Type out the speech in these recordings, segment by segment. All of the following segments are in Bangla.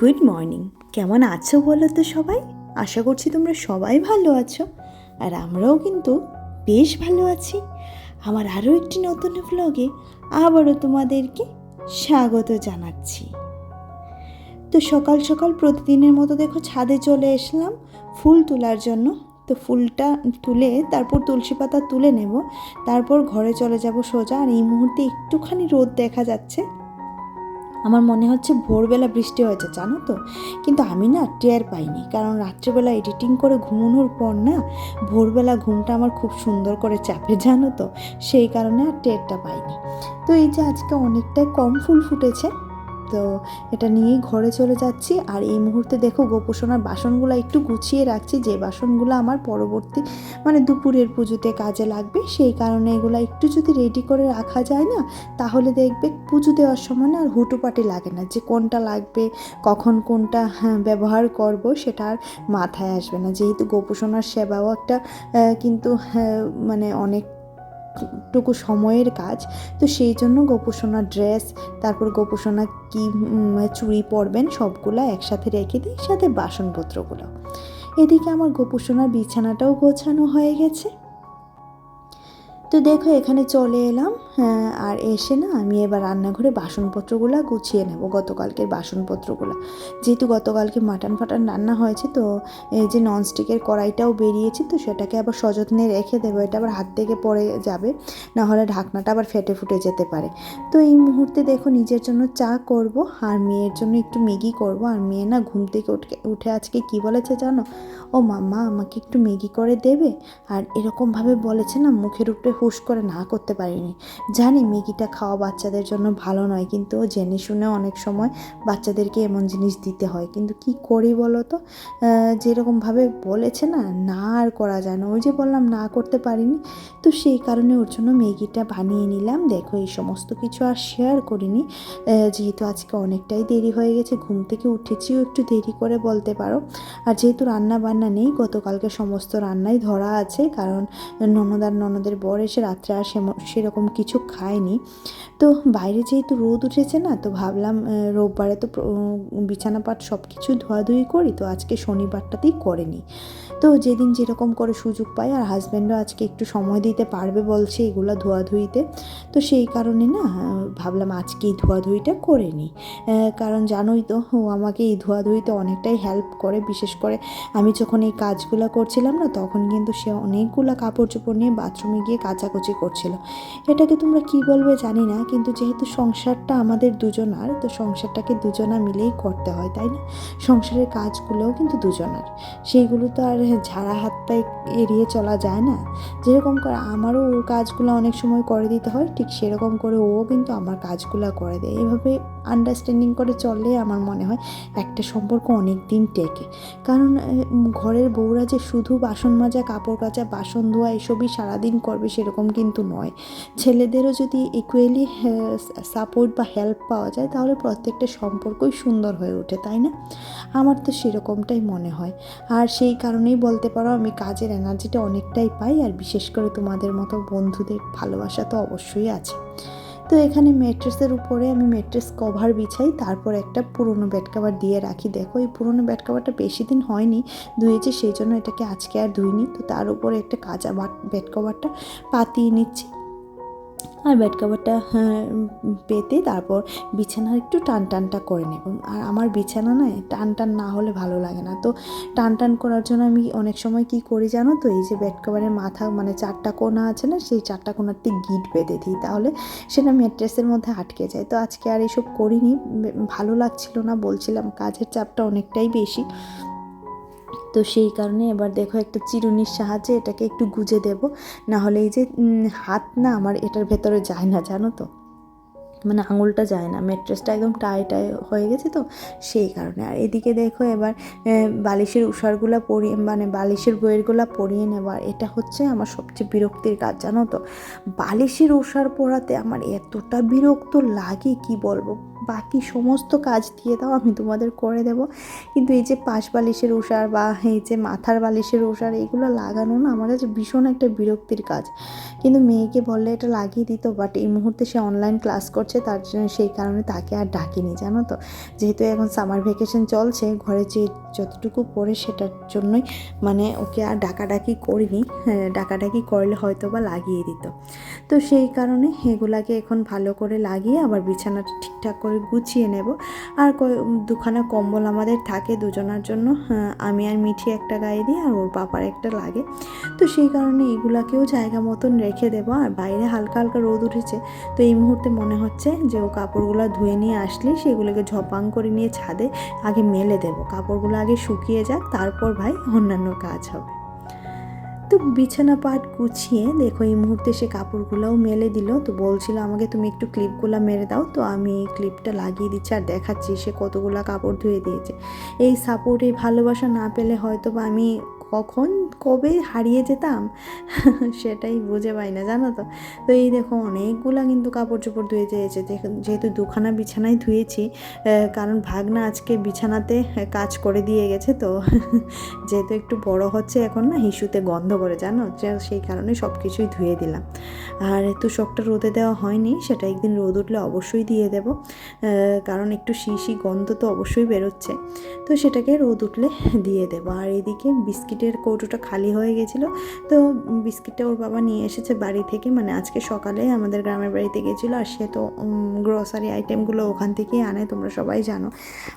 গুড মর্নিং কেমন আছো বলো তো সবাই? আশা করছি তোমরা সবাই ভালো আছো। আর আমরাও কিন্তু বেশ ভালো আছি। আমার আরও একটি নতুন ব্লগে আবারও তোমাদেরকে স্বাগত জানাচ্ছি। তো সকাল সকাল প্রতিদিনের মতো দেখো ছাদে চলে এসলাম ফুল তোলার জন্য। তো ফুলটা তুলে তারপর তুলসী পাতা তুলে নেব। তারপর ঘরে চলে যাব সোজা। আর এই মুহূর্তে একটুখানি রোদ দেখা যাচ্ছে। আমার মনে হচ্ছে ভোরবেলা বৃষ্টি হয়েছে, জানো তো? কিন্তু আমি না টের পাইনি, কারণ রাত্রেবেলা এডিটিং করে ঘুমানোর পর না ভোরবেলা ঘুমটা আমার খুব সুন্দর করে চাপে, জানো তো? সেই কারণে আর টেরটা পাইনি। তো এই যে আজকে অনেকটাই কম ফুল ফুটেছে তো এটা নিয়েই ঘরে চলে যাচ্ছি। আর এই মুহূর্তে দেখো গোপোষণার বাসনগুলো একটু গুছিয়ে রাখছি। যে বাসনগুলো আমার পরবর্তী মানে দুপুরের পুজোতে কাজে লাগবে সেই কারণে এগুলো একটু যদি রেডি করে রাখা যায় না তাহলে দেখবে পুজো দেওয়ার সময় না আর হুটোপাটি লাগে না। যে কোনটা লাগবে কখন কোনটা হ্যাঁ, ব্যবহার করব সেটা আর মাথায় আসবে না। যেহেতু গোপোষণার সেবাও একটা কিন্তু হ্যাঁ, মানে অনেক টুকু সময়ের কাজ, তো সেই জন্য গোপোষণা ড্রেস, তারপর গোপোষণা কি চুড়ি পরবেন, সবগুলো একসাথে রেখে দিই, সাথে বাসনপত্রগুলো। এদিকে আমার গোপোষণার বিছানাটাও গোছানো হয়ে গেছে। তো দেখো এখানে চলে এলাম। হ্যাঁ, আর এসে না আমি এবার রান্নাঘরে বাসনপত্রগুলো গুছিয়ে নেব গতকালকের বাসনপত্রগুলো। যেহেতু গতকালকে মাটন ফাটান রান্না হয়েছে তো এই যে ননস্টিকের কড়াইটাও বেরিয়েছে তো সেটাকে আবার সযত্নে রেখে দেবো। এটা আবার হাত থেকে পড়ে যাবে না হলে ঢাকনাটা আবার ফেটে ফুটে যেতে পারে। তো এই মুহূর্তে দেখো নিজের জন্য চা করব আর মেয়ের জন্য একটু ম্যাগি করব। আর মেয়ে না ঘুম থেকে উঠে উঠে আজকে কি বলেছে জানো? ও মাম্মা আমাকে একটু ম্যাগি করে দেবে? আর এরকমভাবে বলেছে না মুখের উপরে হুশ করে না করতে পারিনি। জানি ম্যাগিটা খাওয়া বাচ্চাদের জন্য ভালো নয়, কিন্তু জেনে শুনে অনেক সময় বাচ্চাদেরকে এমন জিনিস দিতে হয়। কিন্তু কি করি বলো তো? যেরকমভাবে বলেছে না না আর করা যায় না। ওই যে বললাম, না করতে পারিনি। তো সেই কারণে ওর জন্য ম্যাগিটা বানিয়ে নিলাম। দেখো, এই সমস্ত কিছু আর শেয়ার করিনি। যেহেতু আজকে অনেকটাই দেরি হয়ে গেছে, ঘুম থেকে উঠেছিও একটু দেরি করে বলতে পারো। আর যেহেতু রান্না বান্না নেই, গতকালকে সমস্ত রান্নাই ধরা আছে, কারণ ননদার ননদের বর রাত্রে আর সেরকম কিছু খায়নি। তো বাইরে যেহেতু রোদ উঠেছে না তো ভাবলাম রোববারে তো প্র- উম, বিছানা পাট সব কিছু ধোয়াধুয়ি করি তো আজকে শনিবারটাতেই করে নিই। তো যেদিন যেরকম করে সুযোগ পাই আর হাজব্যান্ডও আজকে একটু সময় দিতে পারবে বলছে এগুলো ধোয়াধুয়িতে তো সেই কারণে না ভাবলাম আজকে এই ধোয়াধুয়িটা করে নিই। কারণ জানোই তো ও আমাকে এই ধোয়াধুয়িতে অনেকটাই হেল্প করে বিশেষ করে আমি যখন এই কাজগুলো করছিলাম না তখন কিন্তু সে অনেকগুলো কাপড় চোপড় নিয়ে বাথরুমে গিয়ে কাচাকুচি করছিল। এটাকে তোমরা কি বলবে জানি না কিন্তু যেহেতু সংসারটা আমাদের দুজনার, তো সংসারটাকে দুজনা মিলেই করতে হয়, তাই না? সংসারের কাজগুলোও কিন্তু দুজনার। সেইগুলো তো আর ঝাড়া হাত পায়ে এড়িয়ে চলা যায় না। যেরকম করে আমারও ওর কাজগুলো অনেক সময় করে দিতে হয়, ঠিক সেরকম করে ও কিন্তু আমার কাজগুলো করে দেয়। এভাবে আন্ডারস্ট্যান্ডিং করে চললে আমার মনে হয় একটা সম্পর্ক অনেক দিন টেকে। কারণ ঘরের বউরা যে শুধু বাসন মাজা, কাপড় কাচা, বাসন ধোয়া, এসবই সারাদিন করবে সেরকম কিন্তু নয়। ছেলেদেরও যদি ইকুয়ালি সাপোর্ট বা হেল্প পাওয়া যায়, তাহলে প্রত্যেকটা সম্পর্কই সুন্দর হয়ে ওঠে, তাই না? আমার তো সেরকমটাই মনে হয়। আর সেই কারণেই বলতে পারো, আমি কাজের এনার্জিটা অনেকটাই পাই, আর বিশেষ করে তোমাদের মতো বন্ধুদের ভালোবাসা তো অবশ্যই আছে। তো এখানে ম্যাট্রেসের উপরে আমি ম্যাট্রেস কভার বিছাই, তারপর একটা পুরনো বেড কভার দিয়ে রাখি। দেখো, এই পুরনো বেড কভারটা বেশি দিন হয়নি, ধুয়েছে, সেই জন্য এটাকে আজকে আর ধুইনি। তো তার উপরে একটা কাঁচা বেড কভারটা পাতিয়ে নিচ্ছি। আর বেড কভারটা হ্যাঁ, পেতে তারপর বিছানা একটু টান টানটা করে নেব। আর আমার বিছানা না টান টান না হলে ভালো লাগে না। তো টান টান করার জন্য আমি অনেক সময় কি করি জানো তো? এই যে বেড কভারের মাথা মানে চারটা কোনা আছে না সেই চারটা কোনাতে গিট বেঁধে দিই। তাহলে সেটা ম্যাট্রেসের মধ্যে আটকে যায়। তো আজকে আর এসব করিনি ভালো লাগছিল না বলছিলাম কাজের চাপটা অনেকটাই বেশি। তো সেই কারণে এবার দেখো একটা চিরুনির সাহায্যে এটাকে একটু গুজে দেব। না হলে এই যে হাত না আমার এটার ভেতরে যায় না, জানো তো? মানে আঙুলটা যায় না, ম্যাট্রেসটা একদম টাই টাই হয়ে গেছে তো, সেই কারণে। আর এদিকে দেখো এবার বালিশের উষারগুলো পরিয়ে মানে বালিশের বইয়েরগুলো পরিয়ে নেবার এটা হচ্ছে আমার সবচেয়ে বিরক্তির কাজ, জানো তো। বালিশের উষার পরাতে আমার এতটা বিরক্ত লাগে, কি বলব? বাকি সমস্ত কাজ দিয়ে দাও, আমি তোমাদের করে দেব। কিন্তু এই যে পাশ বালিশের উষার বা এই যে মাথার বালিশের উষার এগুলো লাগানো না আমার কাছে ভীষণ একটা বিরক্তির কাজ। কিন্তু মেয়েকে বললে এটা লাগিয়ে দিত বাট এই মুহূর্তে সে অনলাইন ক্লাস করছে করছে তার জন্য সেই কারণে তাকে আর ডাকিনি জানো তো? যেহেতু এখন সামার ভ্যাকেশন চলছে ঘরে যে যতটুকু পড়ে সেটার জন্যই মানে ওকে আর ডাকাডাকি করিনি হ্যাঁ, ডাকাডাকি করলে হয়তো বা লাগিয়ে দিত। তো সেই কারণে এগুলাকে এখন ভালো করে লাগিয়ে আবার বিছানাটা ঠিকঠাক করে গুছিয়ে নেব। আর দুখানা কম্বল আমাদের থাকে দুজনার জন্য হ্যাঁ, আমি আর মিঠি একটা গায়ে দিই আর ওর পাপার একটা লাগে। তো সেই কারণে এগুলাকেও জায়গা মতন রেখে দেবো আর বাইরে হালকা হালকা রোদ উঠেছে তো এই মুহূর্তে মনে হচ্ছে যে ও কাপড়গুলো ধুয়ে নিয়ে আসলে, সেগুলোকে ঝপাং করে নিয়ে ছাদে আগে মেলে দেবো। কাপড়গুলো আগে শুকিয়ে যাক, তারপর ভাই অন্যান্য কাজ হবে। তো বিছানা পাট গুছিয়ে দেখো এই মুহূর্তে সে কাপড়গুলোও মেলে দিল। তো বলছিল আমাকে, তুমি একটু ক্লিপগুলো মেরে দাও। তো আমি এই ক্লিপটা লাগিয়ে দিচ্ছি আর দেখাচ্ছি সে কতগুলো কাপড় ধুয়ে দিয়েছে। এই সাপোর্ট এই ভালোবাসা না পেলে হয়তো বা আমি কখন কবে হারিয়ে যেতাম? সেটাই বুঝে পাই না, জানো তো? তো এই দেখো, অনেকগুলা কিন্তু কাপড় চোপড় ধুয়ে দিয়েছে যেহেতু- দুখানা বিছানায় ধুয়েছি কারণ ভাগনা আজকে বিছানাতে কাজ করে দিয়ে গেছে তো। যেহেতু একটু বড় হচ্ছে এখন না, হিসুতে গন্ধ করে, জানো? সেই কারণে সব কিছুই ধুয়ে দিলাম। আর শখটা রোদে দেওয়া হয়নি, সেটা একদিন রোদ উঠলে অবশ্যই দিয়ে দেব। কারণ একটু শিশি গন্ধ তো অবশ্যই বেরোচ্ছে। তো সেটাকে রোদ উঠলে দিয়ে দেবো। আর এদিকে বিস্কিটের কৌটোটা খালি হয়ে গেছিল। তো বিস্কিটটা ওর বাবা নিয়ে এসেছে বাড়ি থেকে। মানে আজকে সকালে আমাদের গ্রামের বাড়িতে গেছিল আর সে তো গ্রসারি আইটেমগুলো ওখান থেকেই আনে তোমরা সবাই জানো।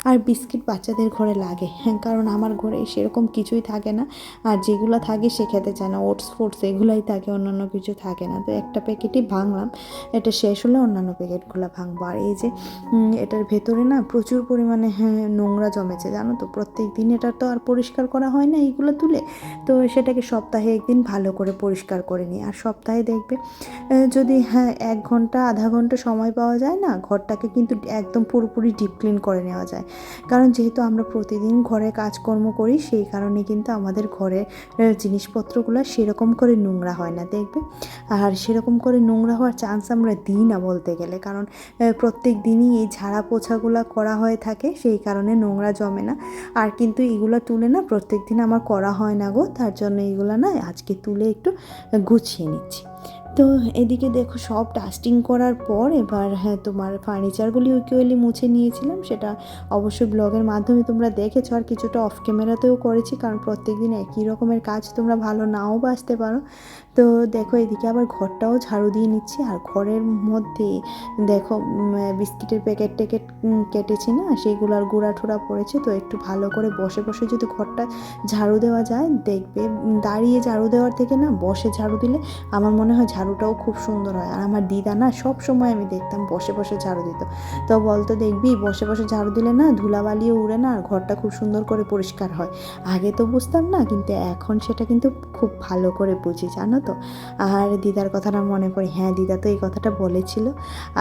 আর বিস্কিট বাচ্চাদের ঘরে লাগে হ্যাঁ, কারণ আমার ঘরে সেরকম কিছুই থাকে না। আর যেগুলো থাকে সে খেতে চায় না। ওটস ফোটস এগুলাই থাকে অন্যান্য কিছু থাকে না। তো একটা প্যাকেটই ভাঙলাম এটা শেষ হলে অন্যান্য প্যাকেটগুলো ভাঙবো। আর এই যে এটার ভেতরে না প্রচুর পরিমাণে হ্যাঁ নোংরা জমেছে জানো তো? প্রত্যেক দিন এটা তো আর পরিষ্কার করা হয় না এইগুলো তুলে তো সেটাকে সপ্তাহে একদিন ভালো করে পরিষ্কার করে নিই আর সপ্তাহে দেখবে যদি হ্যাঁ এক ঘণ্টা, আধা ঘণ্টা সময় পাওয়া যায় না, ঘরটাকে কিন্তু একদম পুরোপুরি ডিপ ক্লিন করে নেওয়া যায়। কারণ যেহেতু আমরা প্রতিদিন ঘরে কাজকর্ম করি, সেই কারণে কিন্তু আমাদের ঘরের জিনিসপত্রগুলো সেরকম করে নোংরা হয় না, দেখবে? আর সেরকম করে নোংরা হওয়ার চান্স আমরা দিই না বলতে গেলে। কারণ প্রত্যেক দিনই এই ঝাড়া পোছাগুলো করা হয়ে থাকে, সেই কারণে নোংরা জমে না। আর কিন্তু এগুলো তুলে না, প্রত্যেক দিন আমার করা হয় না গো, তার জন্য এইগুলো না আজকে তুলে একটু গুছিয়ে নিচ্ছি। তো এদিকে দেখো সব ডাস্টিং করার পর এবার হ্যাঁ তোমার ফার্নিচারগুলি ইকুয়ালি মুছে নিয়েছিলাম, সেটা অবশ্যই ব্লগের মাধ্যমে তোমরা দেখেছ, আর কিছুটা অফ ক্যামেরাতেও করেছি, কারণ প্রত্যেক দিন একই রকমের কাজ তোমরা ভালো নাও বাসতে পারো। তো দেখো এদিকে আবার ঘরটাও ঝাড়ু দিয়ে নিচ্ছি, আর ঘরের মধ্যে দেখো বিস্কিটের প্যাকেট ট্যাকেট কেটেছি না সেইগুলোর গুঁড়া ঠোড়া পড়েছে, তো একটু ভালো করে বসে বসে যদি ঘরটা ঝাড়ু দেওয়া যায়, দেখবে দাঁড়িয়ে ঝাড়ু দেওয়ার থেকে না, বসে ঝাড়ু দিলে আমার মনে হয় ঝাড়ুটাও খুব সুন্দর হয়। আর আমার দিদা না, সব সময় আমি দেখতাম বসে বসে ঝাড়ু দিত। তো বলতো, দেখবি, বসে বসে ঝাড়ু দিলে না, ধুলাবালিও উড়ে না, আর ঘরটা খুব সুন্দর করে পরিষ্কার হয়। আগে তো বুঝতাম না, কিন্তু এখন সেটা কিন্তু খুব ভালো করে বুঝি, জানো তো। আর দিদার কথাটা মনে পড়ে। হ্যাঁ দিদা তো এই কথাটা বলেছিল।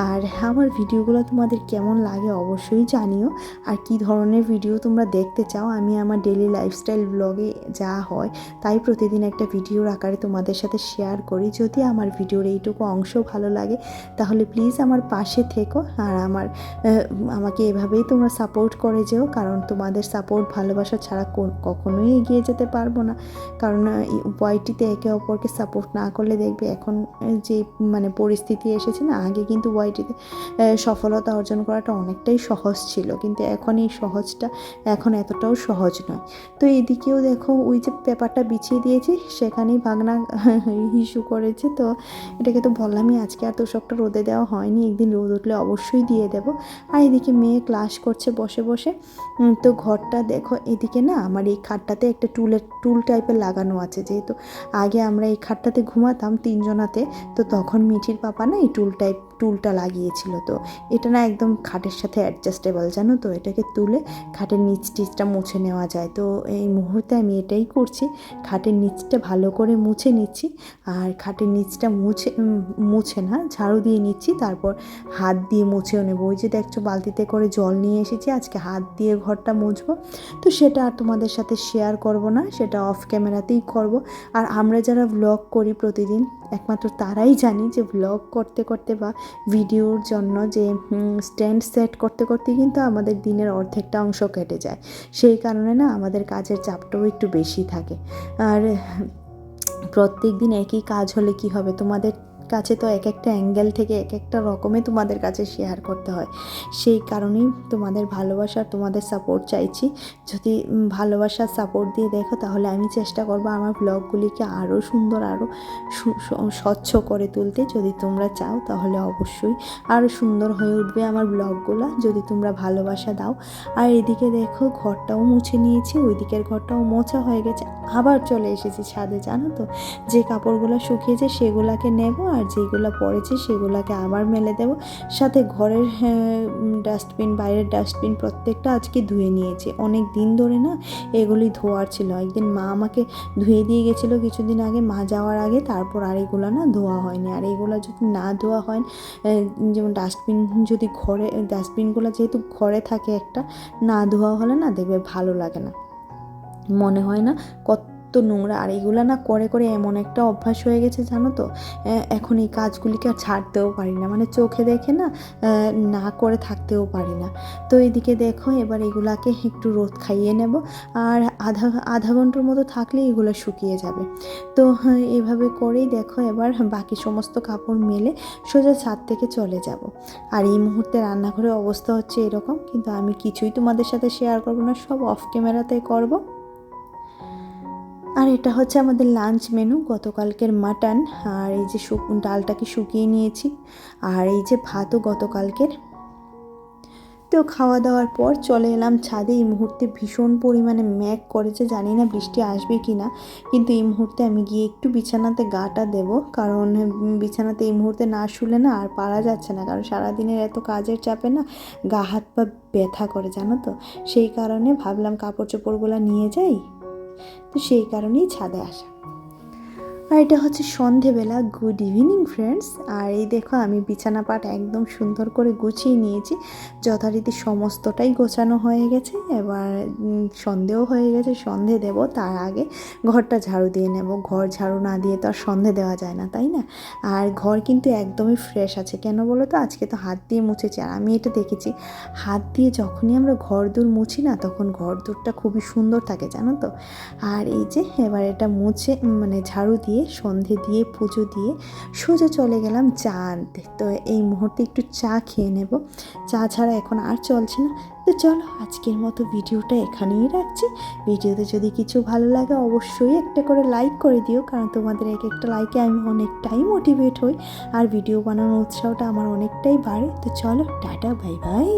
আর আমার ভিডিওগুলো তোমাদের কেমন লাগে অবশ্যই জানিও। আর কি ধরনের ভিডিও তোমরা দেখতে চাও? আমি আমার ডেলি লাইফস্টাইল ব্লগে যা হয়, তাই প্রতিদিন একটা ভিডিওর আকারে তোমাদের সাথে শেয়ার করি। যদি আমার ভিডিওর এইটুকু অংশ ভালো লাগে, তাহলে প্লিজ আমার পাশে থেকো। আর আমার আমাকে এভাবেই তোমরা সাপোর্ট করে যেও। কারণ তোমাদের সাপোর্ট ভালোবাসা ছাড়া কখনোই এগিয়ে যেতে পারব না। কারণ উপায়টিতে একে অপরকে সাপোর্ট না করলে দেখবে এখন যে মানে পরিস্থিতি এসেছে না, আগে কিন্তু ওয়াইটিতে সফলতা অর্জন করাটা অনেকটাই সহজ ছিল। কিন্তু এখন এই সহজটা এখন এতটাও সহজ নয়। তো এদিকেও দেখো, ওই যে পেপারটা বিছিয়ে দিয়েছি, সেখানেই ভাগনা ইস্যু করেছে। তো এটাকে তো বললামই, আজকে আর তোষকটা রোদে দেওয়া হয়নি। একদিন রোদ উঠলে অবশ্যই দিয়ে দেবো। আর এদিকে মেয়ে ক্লাস করছে বসে বসে। তো ঘরটা দেখো, এদিকে না, আমার এই খাটটাতে একটা টুলের টুল টাইপের লাগানো আছে। যেহেতু আগে আমরা এই খাটটাতে ঘুমাতাম তিনজনাতে তো তখন মিঠির পাপা না এই টুল টাইপ টুলটা লাগিয়েছিল তো। এটা না একদম খাটের সাথে অ্যাডজাস্টেবল জানো তো? এটাকে তুলে খাটের নিচ টিচটা মুছে নেওয়া যায়। তো এই মুহূর্তে আমি এটাই করছি, খাটের নিচটা ভালো করে মুছে নিচ্ছি আর খাটের নিচটা মুছে মুছে না, ঝাড়ু দিয়ে নিচ্ছি, তারপর হাত দিয়ে মুছেও নেব। ওই যে দেখছ, বালতিতে করে জল নিয়ে এসেছি, আজকে হাত দিয়ে ঘরটা মুছবো। তো সেটা আর তোমাদের সাথে শেয়ার করব না, সেটা অফ ক্যামেরাতেই করব। আর আমরা যারা ভ্লগ করি প্রতিদিন, একমাত্র তারাই জানি যে ভ্লগ করতে করতে বা ভিডিওর জন্য যে স্ট্যান্ড সেট করতে করতে কিন্তু আমাদের দিনের অর্ধেকটা অংশ কেটে যায়। সেই কারণে না আমাদের কাজের চাপটাও একটু বেশি থাকে। আর প্রত্যেক দিন একই কাজ হলে কি হবে? তোমাদের কাছে তো এক একটা অ্যাঙ্গেল থেকে এক একটা রকমে তোমাদের কাছে শেয়ার করতে হয়। সেই কারণেই তোমাদের ভালোবাসা, তোমাদের সাপোর্ট চাইছি। যদি ভালোবাসার সাপোর্ট দিয়ে দেখো, তাহলে আমি চেষ্টা করব আমার ব্লগগুলিকে আরও সুন্দর আরও স্বচ্ছ করে তুলতে। যদি তোমরা চাও, তাহলে অবশ্যই আরও সুন্দর হয়ে উঠবে আমার ব্লগগুলো যদি তোমরা ভালোবাসা দাও। আর এদিকে দেখো, ঘরটাও মুছে নিয়েছি। ওই দিকের ঘরটাও মোছা হয়ে গেছে। আবার চলে এসেছি ছাদে, জানো তো? যে কাপড়গুলো শুকিয়েছে, সেগুলাকে নেব। আর যেগুলো পড়েছে সেগুলোকে আবার মেলে দেব। সাথে ঘরের ডাস্টবিন বাইরের ডাস্টবিন প্রত্যেকটা আজকে ধুয়ে নিয়েছি। অনেক দিন ধরে না এগুলি ধোয়ার ছিল। একদিন মা আমাকে ধুয়ে দিয়ে গেছিল কিছুদিন আগে, মা যাওয়ার আগে, তারপর আর এগুলো না ধোয়া হয়নি। আর এগুলো যদি না ধোয়া হয় যেমন ডাস্টবিন যদি ঘরে ডাস্টবিনগুলো যেহেতু ঘরে থাকে একটা, না ধোয়া হলে না দেখবে ভালো লাগে না। মনে হয় না কত নোংরা আর এগুলো না করে করে এমন একটা অভ্যাস হয়ে গেছে জানো তো? এখন এই কাজগুলিকে আর ছাড়তেও পারি না। মানে চোখে দেখে না না করে থাকতেও পারি না। তো এদিকে দেখো এবার এগুলাকে একটু রোদ খাইয়ে নেব। আর আধা আধা ঘণ্টার মতো থাকলে এগুলো শুকিয়ে যাবে। তো হ্যাঁ, এভাবে করেই দেখো এবার বাকি সমস্ত কাপড় মেলে সোজা ছাদ থেকে চলে যাব। আর এই মুহূর্তে রান্নাঘরের অবস্থা হচ্ছে এরকম কিন্তু আমি কিছুই তোমাদের সাথে শেয়ার করব না সব অফ ক্যামেরাতে করব। আর এটা হচ্ছে আমাদের লাঞ্চ মেনু গতকালকের মাটন আর এই যে ডালটাকে শুকিয়ে নিয়েছি, আর এই যে ভাতও গতকালকের। তো খাওয়া দাওয়ার পর চলে এলাম ছাদে, এই মুহূর্তে ভীষণ পরিমাণে ম্যাক করেছে, জানি না বৃষ্টি আসবে কি না, কিন্তু এই মুহূর্তে আমি গিয়ে একটু বিছানাতে গাটা দেব, কারণ বিছানাতে এই মুহূর্তে না শুলে না আর পারা যাচ্ছে না, কারণ সারাদিনের এত কাজের চাপে না গা হাত পা ব্যথা করে, জানো তো? সেই কারণে ভাবলাম কাপড় চোপড়গুলো নিয়ে যাই তো সেই কারণেই ছাদে আসা। আর এটা হচ্ছে সন্ধেবেলা গুড ইভিনিং ফ্রেন্ডস আর এই দেখো, আমি বিছানা পাট একদম সুন্দর করে গুছিয়ে নিয়েছি। যথারীতি সমস্তটাই গোছানো হয়ে গেছে। এবার সন্ধেও হয়ে গেছে, সন্ধে দেব। তার আগে ঘরটা ঝাড়ু দিয়ে নেব। ঘর ঝাড়ু না দিয়ে তো আর সন্ধে দেওয়া যায় না, তাই না? আর ঘর কিন্তু একদমই ফ্রেশ আছে। কেন বলো তো? আজকে তো হাত দিয়ে মুছেছি। আর আমি এটা দেখেছি, হাত দিয়ে যখনই আমরা ঘর দূর মুছি না, তখন ঘর দূরটা খুবই সুন্দর থাকে, জানো তো? আর এই যে, এবার এটা মুছে মানে ঝাড়ু দিয়ে, সন্ধে দিয়ে, পুজো দিয়ে সোজা চলে গেলাম চা আনতে তো এই মুহূর্তে একটু চা খেয়ে নেব। চা ছাড়া এখন আর চলছে না। তো চলো আজকের মতো ভিডিওটা এখানেই রাখছি। ভিডিওতে যদি কিছু ভালো লাগে অবশ্যই একটা করে লাইক করে দিও, কারণ তোমাদের এক একটা লাইকে আমি অনেকটাই মোটিভেট হই। আর ভিডিও বানানোর উৎসাহটা আমার অনেকটাই বাড়ে। তো চলো, টাটা বাই বাই